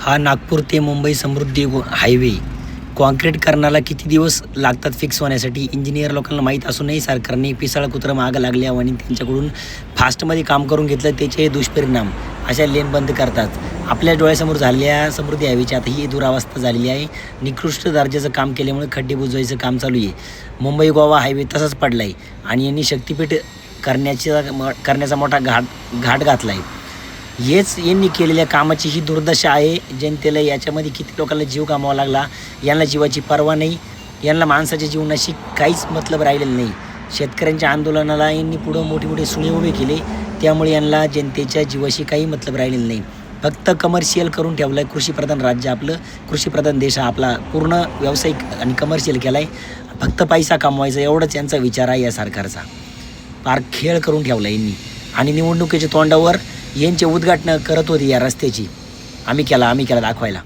हा नागपूर ते Mumbai Samruddhi highway concrete करण्याला किती दिवस लागतात फिक्स होण्यासाठी? इंजिनियर लोकांना माहीत असूनही सरकारने पिसाळ कुत्रं माग लागल्या आणि त्यांच्याकडून फास्टमध्ये काम करून घेतलं त्याचे दुष्परिणाम अशा लेन बंद करतात. आपल्या डोळ्यासमोर झालेल्या समृद्धी हायवेची आता ही दुरावस्था झालेली आहे. निकृष्ट दर्जाचं काम केल्यामुळे खड्डे बुजवायचं काम चालू आहे. मुंबई गोवा हायवे तसाच पडला आहे आणि यांनी शक्तीपीठ करण्याचा म- करण्याचा मोठा घाट घाट घातला आहे हेच यांनी केलेल्या कामाची ही दुर्दशा आहे. जनतेला याच्यामध्ये किती लोकांना जीव गमावा लागला यांना जीवाची पर्वा नाही यांना माणसाच्या जीवनाशी काहीच मतलब राहिलेलं नाही. शेतकऱ्यांच्या आंदोलनाला यांनी पुढं मोठे मोठे सुळे उभे केले त्यामुळे यांना जनतेच्या जीवाशी काही मतलब राहिलेलं नाही. फक्त कमर्शियल करून ठेवलं आहे कृषीप्रधान राज्य आपलं कृषीप्रधान देश हा आपला पूर्ण व्यावसायिक आणि कमर्शियल केला आहे फक्त पैसा कमवायचा एवढंच यांचा विचार आहे या सरकारचा. फार खेळ करून ठेवला यांनी. आणि निवडणुकीच्या तोंडावर यांचे उद्घाटनं करत होती या रस्त्याची. आम्ही केला आम्ही केला दाखवायला.